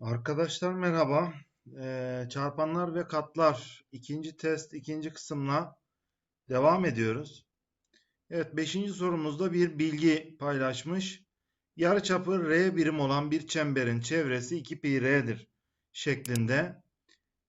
Arkadaşlar merhaba. Ee, çarpanlar ve katlar ikinci test ikinci kısımla devam ediyoruz. Evet beşinci sorumuzda bir bilgi paylaşmış. Yarıçapı R birim olan bir çemberin çevresi 2 pi R'dir şeklinde.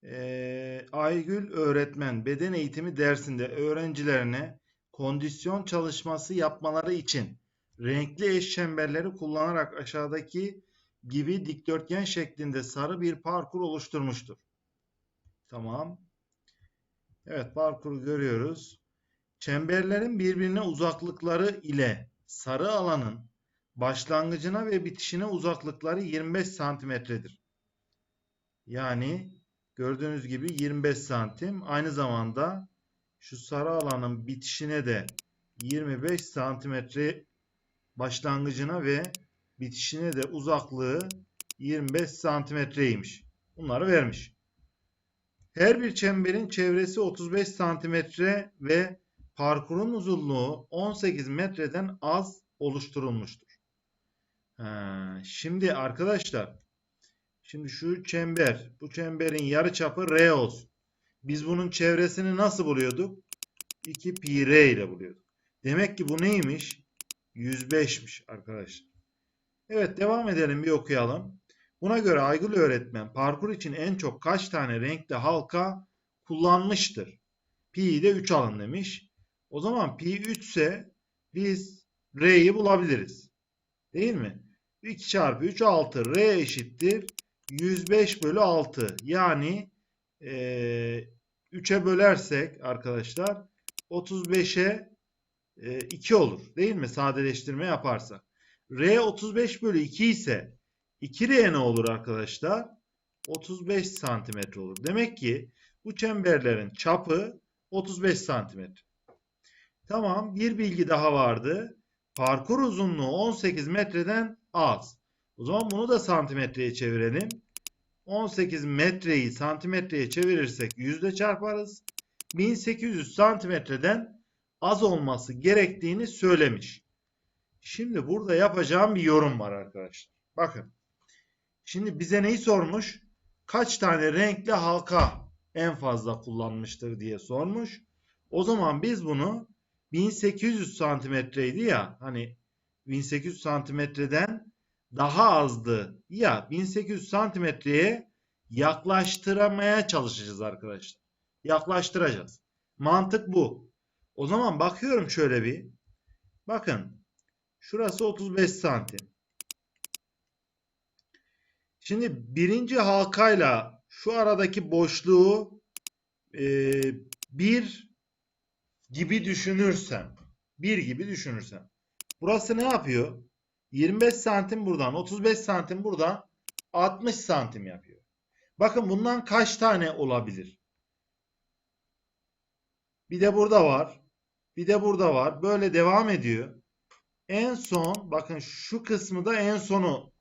Ee, Aygül öğretmen beden eğitimi dersinde öğrencilerine kondisyon çalışması yapmaları için renkli eş çemberleri kullanarak aşağıdaki gibi dikdörtgen şeklinde sarı bir parkur oluşturmuştur. Tamam. Evet parkuru görüyoruz. Çemberlerin birbirine uzaklıkları ile sarı alanın başlangıcına ve bitişine uzaklıkları 25 santimetredir. Yani gördüğünüz gibi 25 santim. Aynı zamanda şu sarı alanın bitişine de 25 santimetre başlangıcına ve bitişine de uzaklığı 25 santimetreymiş. Bunları vermiş. Her bir çemberin çevresi 35 santimetre ve parkurun uzunluğu 18 metreden az oluşturulmuştur. Ha, şimdi arkadaşlar şimdi şu çember bu çemberin yarı çapı R olsun. Biz bunun çevresini nasıl buluyorduk? 2 pi R ile buluyorduk. Demek ki bu neymiş? 105'miş arkadaşlar. Evet devam edelim bir okuyalım. Buna göre Aygül öğretmen parkur için en çok kaç tane renkli halka kullanmıştır? Pi'yi de 3 alın demiş. O zaman pi 3 ise biz R'yi bulabiliriz. Değil mi? 2 çarpı 3 6. R eşittir. 105 bölü 6. Yani e, 3'e bölersek arkadaşlar 35'e e, 2 olur. Değil mi? Sadeleştirme yaparsak. R 35 bölü 2 ise 2R ne olur arkadaşlar? 35 santimetre olur. Demek ki bu çemberlerin çapı 35 santimetre. Tamam bir bilgi daha vardı. Parkur uzunluğu 18 metreden az. O zaman bunu da santimetreye çevirelim. 18 metreyi santimetreye çevirirsek yüzde çarparız. 1800 santimetreden az olması gerektiğini söylemiş. Şimdi burada yapacağım bir yorum var arkadaşlar. Bakın. Şimdi bize neyi sormuş? Kaç tane renkli halka en fazla kullanmıştır diye sormuş. O zaman biz bunu 1800 santimetreydi ya hani 1800 santimetreden daha azdı ya 1800 santimetreye yaklaştıramaya çalışacağız arkadaşlar. Yaklaştıracağız. Mantık bu. O zaman bakıyorum şöyle bir. Bakın Şurası 35 santim. Şimdi birinci halkayla şu aradaki boşluğu e, bir gibi düşünürsem bir gibi düşünürsem burası ne yapıyor? 25 santim buradan 35 santim buradan 60 santim yapıyor. Bakın bundan kaç tane olabilir? Bir de burada var. Bir de burada var. Böyle devam ediyor en son bakın şu kısmı da en sonu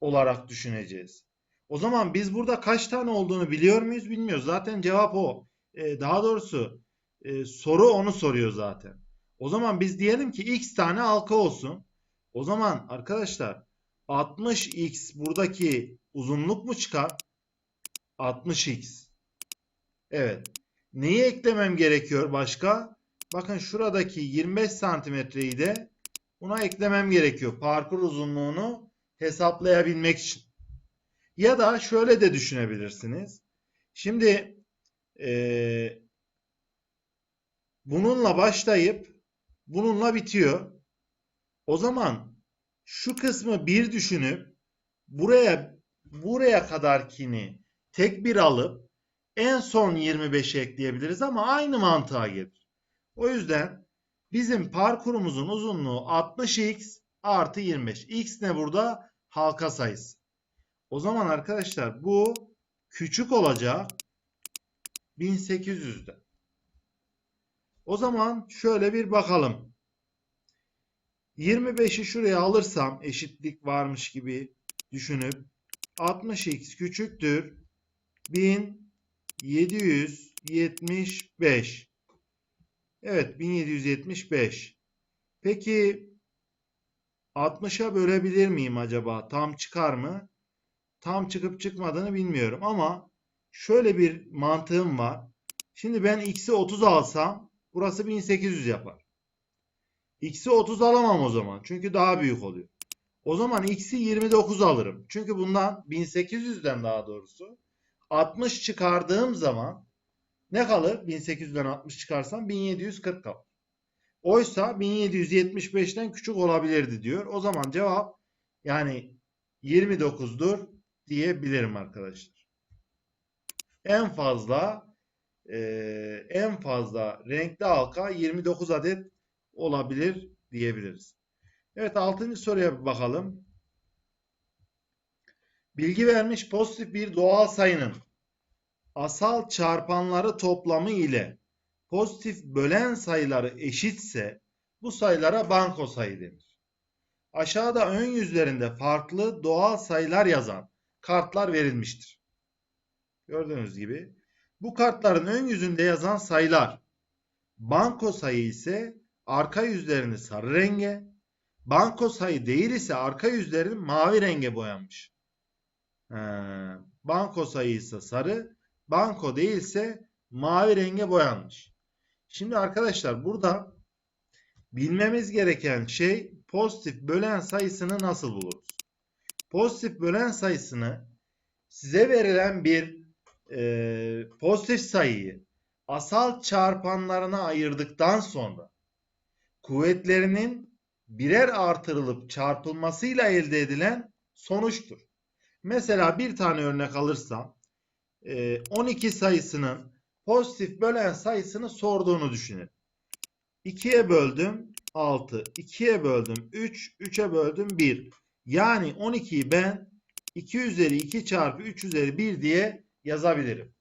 olarak düşüneceğiz. O zaman biz burada kaç tane olduğunu biliyor muyuz bilmiyoruz. Zaten cevap o. Ee, daha doğrusu e, soru onu soruyor zaten. O zaman biz diyelim ki x tane halka olsun. O zaman arkadaşlar 60x buradaki uzunluk mu çıkar? 60x. Evet. Neyi eklemem gerekiyor başka? Bakın şuradaki 25 santimetreyi de Buna eklemem gerekiyor. Parkur uzunluğunu hesaplayabilmek için. Ya da şöyle de düşünebilirsiniz. Şimdi e, bununla başlayıp bununla bitiyor. O zaman şu kısmı bir düşünüp buraya buraya kadarkini tek bir alıp en son 25'e ekleyebiliriz ama aynı mantığa gelir. O yüzden Bizim parkurumuzun uzunluğu 60x artı 25. X ne burada? Halka sayısı. O zaman arkadaşlar bu küçük olacak 1800'de. O zaman şöyle bir bakalım. 25'i şuraya alırsam eşitlik varmış gibi düşünüp 60x küçüktür 1775. Evet 1775. Peki 60'a bölebilir miyim acaba? Tam çıkar mı? tam çıkıp çıkmadığını bilmiyorum ama şöyle bir mantığım var. Şimdi ben x'i 30 alsam burası 1800 yapar. X'i 30 alamam o zaman. Çünkü daha büyük oluyor. O zaman x'i 29 alırım. Çünkü bundan 1800'den daha doğrusu 60 çıkardığım zaman ne kalır? 1800'den 60 çıkarsam 1740 kalır. Oysa 1775'ten küçük olabilirdi diyor. O zaman cevap yani 29'dur diyebilirim arkadaşlar. En fazla e, en fazla renkli halka 29 adet olabilir diyebiliriz. Evet 6. soruya bir bakalım. Bilgi vermiş pozitif bir doğal sayının asal çarpanları toplamı ile pozitif bölen sayıları eşitse bu sayılara banko sayı denir. Aşağıda ön yüzlerinde farklı doğal sayılar yazan kartlar verilmiştir. Gördüğünüz gibi bu kartların ön yüzünde yazan sayılar banko sayı ise arka yüzlerini sarı renge, banko sayı değil ise arka yüzlerini mavi renge boyanmış. Ee, banko sayı ise sarı, banko değilse mavi renge boyanmış. Şimdi arkadaşlar burada bilmemiz gereken şey pozitif bölen sayısını nasıl buluruz? Pozitif bölen sayısını size verilen bir e, pozitif sayıyı asal çarpanlarına ayırdıktan sonra kuvvetlerinin birer artırılıp çarpılmasıyla elde edilen sonuçtur. Mesela bir tane örnek alırsam 12 sayısının pozitif bölen sayısını sorduğunu düşünün. 2'ye böldüm 6, 2'ye böldüm 3, 3'e böldüm 1. Yani 12'yi ben 2 üzeri 2 çarpı 3 üzeri 1 diye yazabilirim.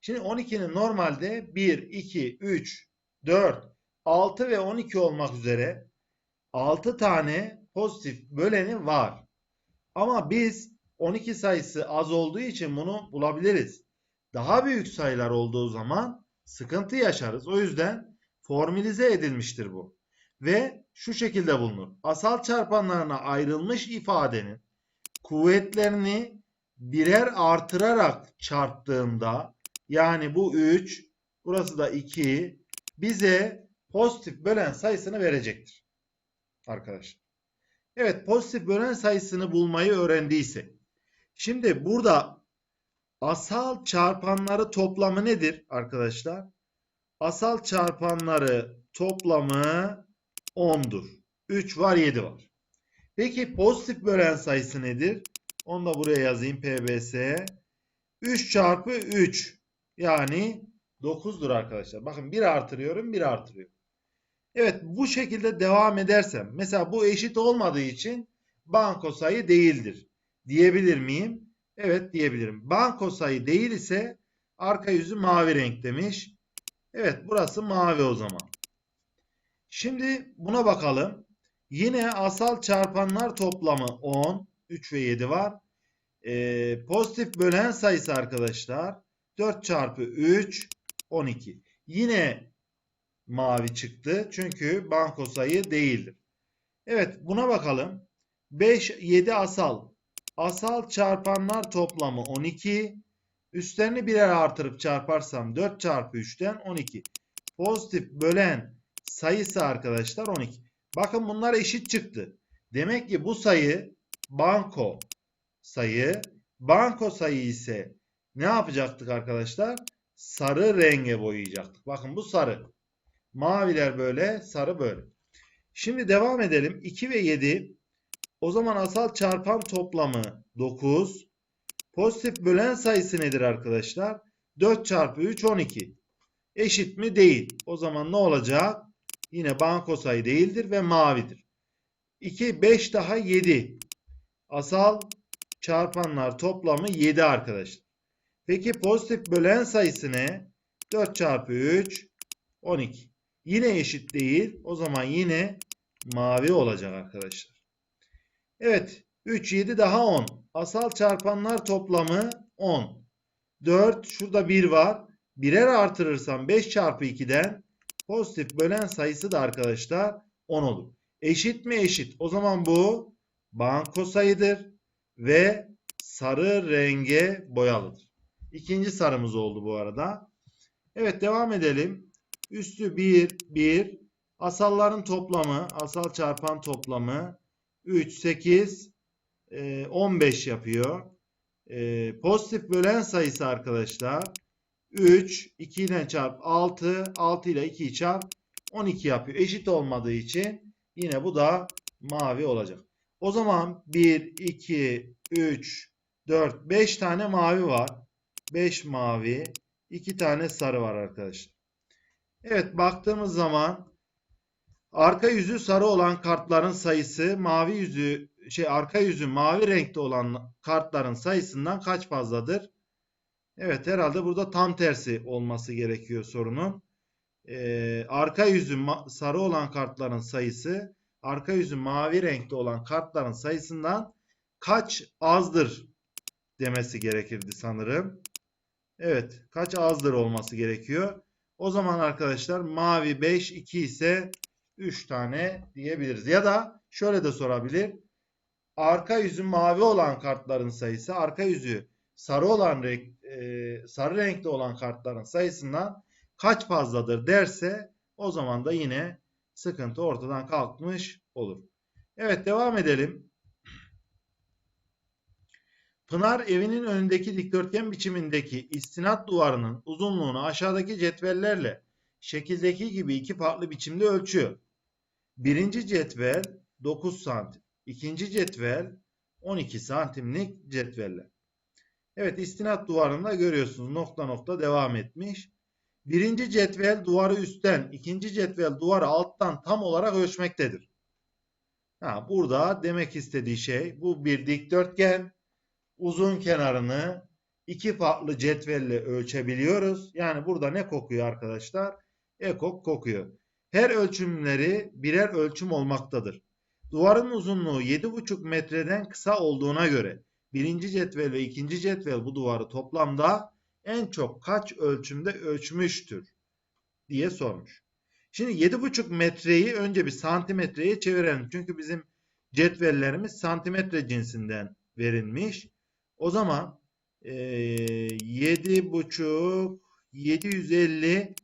Şimdi 12'nin normalde 1, 2, 3, 4, 6 ve 12 olmak üzere 6 tane pozitif böleni var. Ama biz 12 sayısı az olduğu için bunu bulabiliriz. Daha büyük sayılar olduğu zaman sıkıntı yaşarız. O yüzden formülize edilmiştir bu. Ve şu şekilde bulunur. Asal çarpanlarına ayrılmış ifadenin kuvvetlerini birer artırarak çarptığımda yani bu 3 burası da 2 bize pozitif bölen sayısını verecektir. Arkadaşlar. Evet pozitif bölen sayısını bulmayı öğrendiysek. Şimdi burada asal çarpanları toplamı nedir arkadaşlar? Asal çarpanları toplamı 10'dur. 3 var 7 var. Peki pozitif bölen sayısı nedir? Onu da buraya yazayım PBS. 3 çarpı 3 yani 9'dur arkadaşlar. Bakın 1 artırıyorum 1 artırıyorum. Evet bu şekilde devam edersem mesela bu eşit olmadığı için banko sayı değildir diyebilir miyim? Evet diyebilirim. Banko sayı değil ise arka yüzü mavi renk demiş. Evet burası mavi o zaman. Şimdi buna bakalım. Yine asal çarpanlar toplamı 10. 3 ve 7 var. Ee, pozitif bölen sayısı arkadaşlar 4 çarpı 3 12. Yine mavi çıktı. Çünkü banko sayı değildir. Evet buna bakalım. 5 7 asal. Asal çarpanlar toplamı 12. Üstlerini birer artırıp çarparsam 4 çarpı 3'ten 12. Pozitif bölen sayısı arkadaşlar 12. Bakın bunlar eşit çıktı. Demek ki bu sayı banko sayı. Banko sayı ise ne yapacaktık arkadaşlar? Sarı renge boyayacaktık. Bakın bu sarı. Maviler böyle, sarı böyle. Şimdi devam edelim. 2 ve 7. O zaman asal çarpan toplamı 9. Pozitif bölen sayısı nedir arkadaşlar? 4 çarpı 3 12. Eşit mi? Değil. O zaman ne olacak? Yine banko sayı değildir ve mavidir. 2, 5 daha 7. Asal çarpanlar toplamı 7 arkadaşlar. Peki pozitif bölen sayısı ne? 4 çarpı 3 12. Yine eşit değil. O zaman yine mavi olacak arkadaşlar. Evet 3 7 daha 10. Asal çarpanlar toplamı 10. 4 şurada 1 var. Birer artırırsam 5 çarpı 2'den pozitif bölen sayısı da arkadaşlar 10 olur. Eşit mi eşit? O zaman bu banko sayıdır ve sarı renge boyalıdır. İkinci sarımız oldu bu arada. Evet devam edelim. Üstü 1, 1. Asalların toplamı, asal çarpan toplamı 3, 8, e, 15 yapıyor. E, pozitif bölen sayısı arkadaşlar 3, 2 ile çarp 6, 6 ile 2'yi çarp 12 yapıyor. Eşit olmadığı için yine bu da mavi olacak. O zaman 1, 2, 3, 4, 5 tane mavi var. 5 mavi, 2 tane sarı var arkadaşlar. Evet baktığımız zaman arka yüzü sarı olan kartların sayısı mavi yüzü şey arka yüzü mavi renkte olan kartların sayısından kaç fazladır? Evet herhalde burada tam tersi olması gerekiyor sorunun. Ee, arka yüzü sarı olan kartların sayısı arka yüzü mavi renkte olan kartların sayısından kaç azdır demesi gerekirdi sanırım. Evet kaç azdır olması gerekiyor. O zaman arkadaşlar mavi 5 2 ise 3 tane diyebiliriz. Ya da şöyle de sorabilir. Arka yüzü mavi olan kartların sayısı arka yüzü sarı olan renk, e, sarı renkte olan kartların sayısından kaç fazladır derse o zaman da yine sıkıntı ortadan kalkmış olur. Evet devam edelim. Pınar evinin önündeki dikdörtgen biçimindeki istinat duvarının uzunluğunu aşağıdaki cetvellerle şekildeki gibi iki farklı biçimde ölçüyor. Birinci cetvel 9 santim. ikinci cetvel 12 santimlik cetveller. Evet istinat duvarında görüyorsunuz nokta nokta devam etmiş. Birinci cetvel duvarı üstten, ikinci cetvel duvarı alttan tam olarak ölçmektedir. Ha, burada demek istediği şey bu bir dikdörtgen uzun kenarını iki farklı cetvelle ölçebiliyoruz. Yani burada ne kokuyor arkadaşlar? Ekok kokuyor. Her ölçümleri birer ölçüm olmaktadır. Duvarın uzunluğu 7,5 metreden kısa olduğuna göre birinci cetvel ve ikinci cetvel bu duvarı toplamda en çok kaç ölçümde ölçmüştür diye sormuş. Şimdi 7,5 metreyi önce bir santimetreye çevirelim. Çünkü bizim cetvellerimiz santimetre cinsinden verilmiş. O zaman e, 7,5 750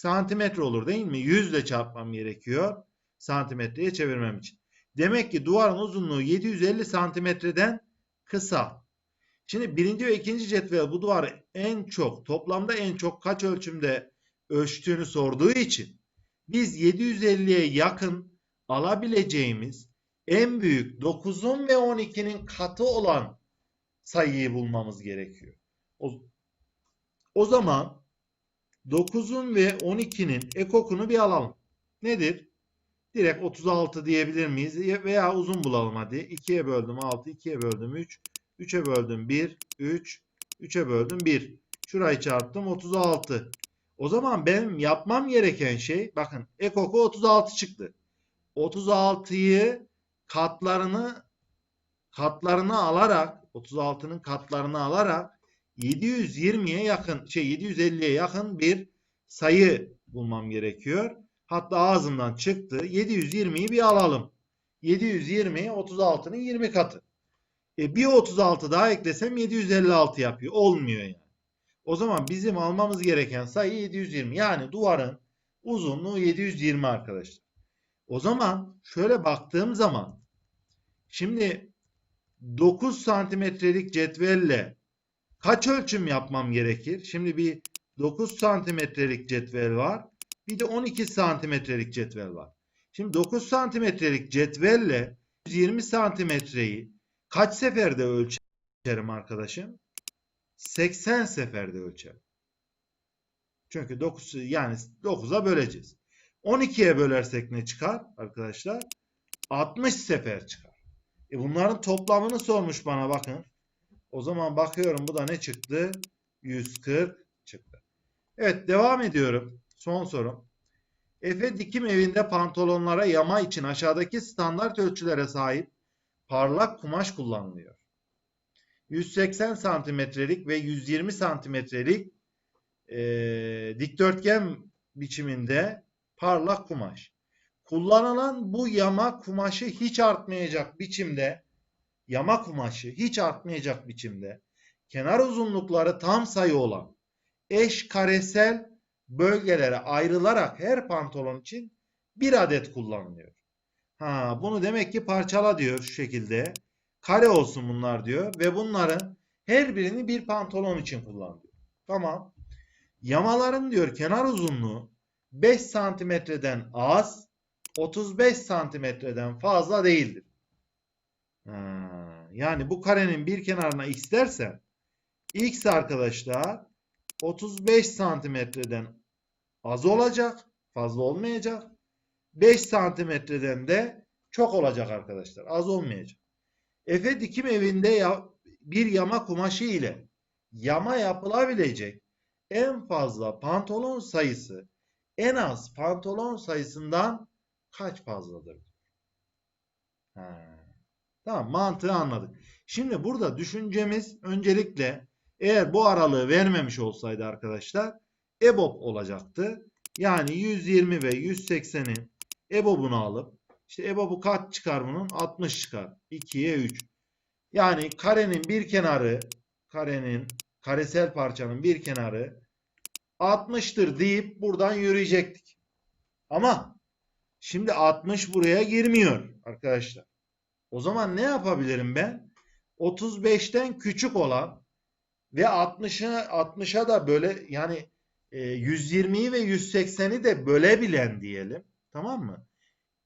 santimetre olur değil mi? 100 ile çarpmam gerekiyor santimetreye çevirmem için. Demek ki duvarın uzunluğu 750 santimetreden kısa. Şimdi birinci ve ikinci cetvel bu duvarı en çok toplamda en çok kaç ölçümde ölçtüğünü sorduğu için biz 750'ye yakın alabileceğimiz en büyük 9'un ve 12'nin katı olan sayıyı bulmamız gerekiyor. O, o zaman 9'un ve 12'nin ekokunu bir alalım. Nedir? Direkt 36 diyebilir miyiz? Veya uzun bulalım hadi. 2'ye böldüm 6, 2'ye böldüm 3, 3'e böldüm 1, 3, 3'e böldüm 1. Şurayı çarptım 36. O zaman benim yapmam gereken şey bakın ekoku 36 çıktı. 36'yı katlarını katlarını alarak 36'nın katlarını alarak 720'ye yakın şey 750'ye yakın bir sayı bulmam gerekiyor. Hatta ağzımdan çıktı. 720'yi bir alalım. 720 36'nın 20 katı. E bir 36 daha eklesem 756 yapıyor. Olmuyor yani. O zaman bizim almamız gereken sayı 720. Yani duvarın uzunluğu 720 arkadaşlar. O zaman şöyle baktığım zaman şimdi 9 santimetrelik cetvelle kaç ölçüm yapmam gerekir? Şimdi bir 9 santimetrelik cetvel var. Bir de 12 santimetrelik cetvel var. Şimdi 9 santimetrelik cetvelle 120 santimetreyi kaç seferde ölçerim arkadaşım? 80 seferde ölçerim. Çünkü 9 yani 9'a böleceğiz. 12'ye bölersek ne çıkar arkadaşlar? 60 sefer çıkar. E bunların toplamını sormuş bana bakın. O zaman bakıyorum bu da ne çıktı? 140 çıktı. Evet devam ediyorum. Son sorum. Efe dikim evinde pantolonlara yama için aşağıdaki standart ölçülere sahip parlak kumaş kullanılıyor. 180 santimetrelik ve 120 santimetrelik e, dikdörtgen biçiminde parlak kumaş. Kullanılan bu yama kumaşı hiç artmayacak biçimde yama kumaşı hiç artmayacak biçimde kenar uzunlukları tam sayı olan eş karesel bölgelere ayrılarak her pantolon için bir adet kullanılıyor. Ha, bunu demek ki parçala diyor şu şekilde. Kare olsun bunlar diyor ve bunların her birini bir pantolon için kullan diyor. Tamam. Yamaların diyor kenar uzunluğu 5 santimetreden az, 35 santimetreden fazla değildir. Ha, yani bu karenin bir kenarına x dersem x arkadaşlar 35 santimetreden az olacak, fazla olmayacak. 5 santimetreden de çok olacak arkadaşlar, az olmayacak. Efe dikim evinde ya, bir yama kumaşı ile yama yapılabilecek en fazla pantolon sayısı en az pantolon sayısından kaç fazladır? Ha. Tamam mantığı anladık. Şimdi burada düşüncemiz öncelikle eğer bu aralığı vermemiş olsaydı arkadaşlar EBOB olacaktı. Yani 120 ve 180'in EBOB'unu alıp işte EBOB'u kaç çıkar bunun? 60 çıkar. 2'ye 3. Yani karenin bir kenarı karenin karesel parçanın bir kenarı 60'tır deyip buradan yürüyecektik. Ama şimdi 60 buraya girmiyor arkadaşlar. O zaman ne yapabilirim ben? 35'ten küçük olan ve 60'ı 60'a da böyle yani e, 120'yi ve 180'i de bölebilen diyelim. Tamam mı?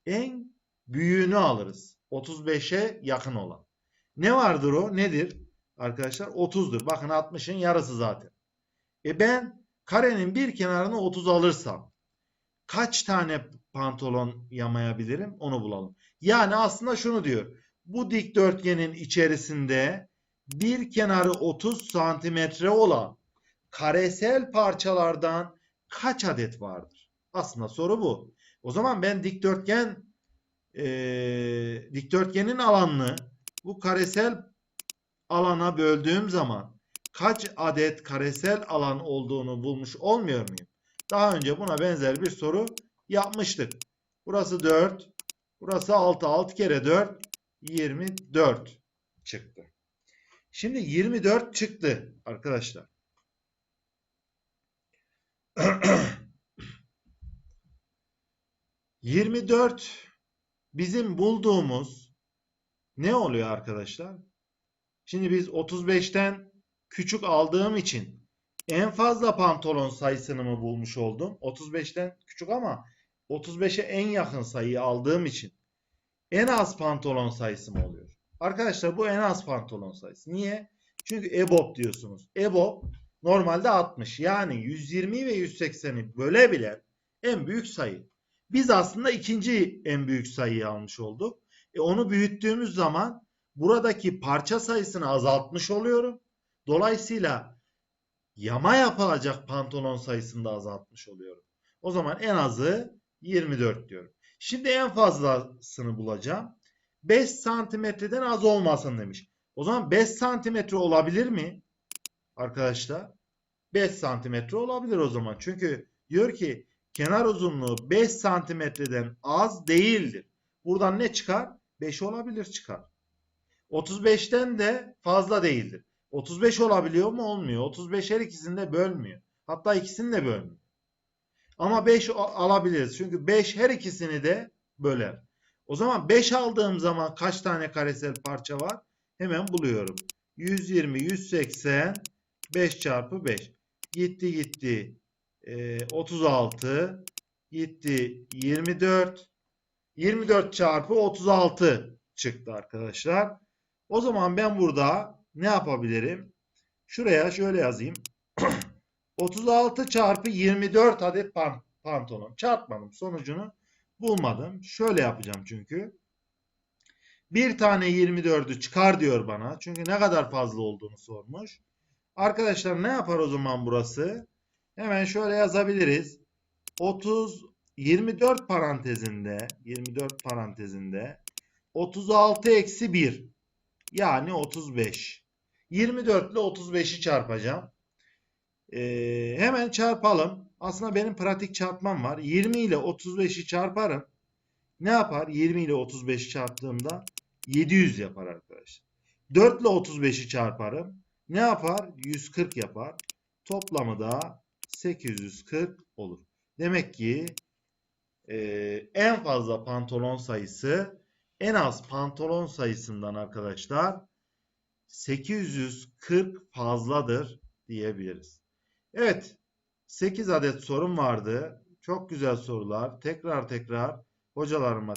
En büyüğünü alırız. 35'e yakın olan. Ne vardır o? Nedir? Arkadaşlar 30'dur. Bakın 60'ın yarısı zaten. E ben karenin bir kenarını 30 alırsam kaç tane pantolon yamayabilirim? Onu bulalım. Yani aslında şunu diyor. Bu dikdörtgenin içerisinde bir kenarı 30 santimetre olan karesel parçalardan kaç adet vardır? Aslında soru bu. O zaman ben dikdörtgen e, dikdörtgenin alanını bu karesel alana böldüğüm zaman kaç adet karesel alan olduğunu bulmuş olmuyor muyum? Daha önce buna benzer bir soru yapmıştık. Burası 4. Burası 6. 6 kere 4 24 çıktı. Şimdi 24 çıktı arkadaşlar. Yirmi dört bizim bulduğumuz ne oluyor arkadaşlar? Şimdi biz 35'ten küçük aldığım için en fazla pantolon sayısını mı bulmuş oldum? 35'ten küçük ama 35'e en yakın sayıyı aldığım için en az pantolon sayısı mı oluyor? Arkadaşlar bu en az pantolon sayısı. Niye? Çünkü EBOB diyorsunuz. EBOB normalde 60. Yani 120 ve 180'i bölebilen en büyük sayı. Biz aslında ikinci en büyük sayıyı almış olduk. E onu büyüttüğümüz zaman buradaki parça sayısını azaltmış oluyorum. Dolayısıyla yama yapılacak pantolon sayısını da azaltmış oluyorum. O zaman en azı 24 diyorum. Şimdi en fazlasını bulacağım. 5 santimetreden az olmasın demiş. O zaman 5 santimetre olabilir mi? Arkadaşlar 5 santimetre olabilir o zaman. Çünkü diyor ki kenar uzunluğu 5 santimetreden az değildir. Buradan ne çıkar? 5 olabilir çıkar. 35'ten de fazla değildir. 35 olabiliyor mu? Olmuyor. 35 her ikisini de bölmüyor. Hatta ikisini de bölmüyor. Ama 5 alabiliriz. Çünkü 5 her ikisini de böler. O zaman 5 aldığım zaman kaç tane karesel parça var? Hemen buluyorum. 120, 180, 5 çarpı 5. Gitti gitti. E, 36. Gitti 24. 24 çarpı 36 çıktı arkadaşlar. O zaman ben burada ne yapabilirim? Şuraya şöyle yazayım. 36 çarpı 24 adet pantolon. Çarpmadım. Sonucunu bulmadım. Şöyle yapacağım çünkü. Bir tane 24'ü çıkar diyor bana. Çünkü ne kadar fazla olduğunu sormuş. Arkadaşlar ne yapar o zaman burası? Hemen şöyle yazabiliriz. 30 24 parantezinde 24 parantezinde 36 eksi 1 yani 35. 24 ile 35'i çarpacağım. Ee, hemen çarpalım. Aslında benim pratik çarpmam var. 20 ile 35'i çarparım. Ne yapar? 20 ile 35 çarptığımda 700 yapar arkadaşlar. 4 ile 35'i çarparım. Ne yapar? 140 yapar. Toplamı da 840 olur. Demek ki e, en fazla pantolon sayısı en az pantolon sayısından arkadaşlar 840 fazladır diyebiliriz. Evet 8 adet sorum vardı. Çok güzel sorular. Tekrar tekrar hocalarıma